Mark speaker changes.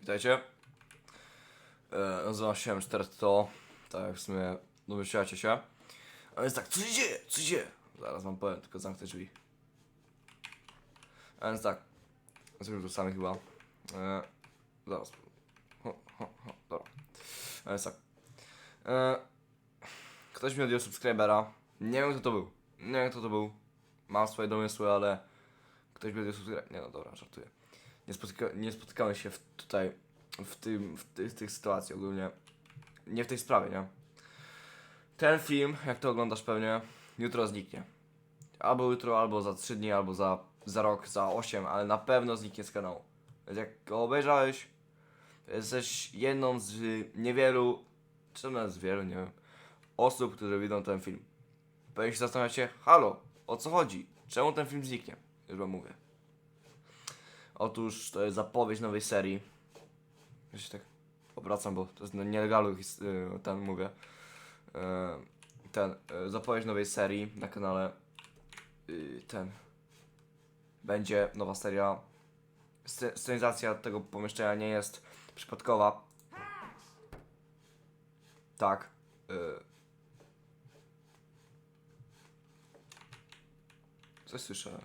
Speaker 1: Witajcie. E, nazywam się M400, tak w sumie domyślacie się. A więc tak, co się dzieje? Co się dzieje? Zaraz wam powiem, tylko zamknę drzwi. A więc tak, zrobimy to sami chyba. E, zaraz. Ho, ho, ho, dobra. A więc tak. E, ktoś mi odjął subskrybera. Nie wiem kto to był. Nie wiem kto to był. Mam swoje domysły, ale ktoś mi odjął subskrybera. Nie no dobra, żartuję. Nie, spotyka, nie spotykamy się w, tutaj w, tym, w, tych, tych ogólnie. Nie w tej sprawie, nie? Ten film, jak to oglądasz pewnie, jutro zniknie. Albo jutro, albo za 3 dni, albo za, za rok, za 8, ale na pewno zniknie z kanału. Więc jak go obejrzałeś, jesteś jedną z niewielu, czy nawet z wielu, nie wiem, osób, które widzą ten film. Pewnie się zastanawiacie, halo, o co chodzi? Czemu ten film zniknie? Już wam mówię. Otóż to jest zapowiedź nowej serii. Ja się tak obracam, bo to jest na nielegalu his- y, ten mówię. E, Ten, e, zapowiedź nowej serii na kanale. Y, Ten. Będzie nowa seria. Sce- Scenizacja tego pomieszczenia nie jest przypadkowa. Tak. y. Coś słyszałem.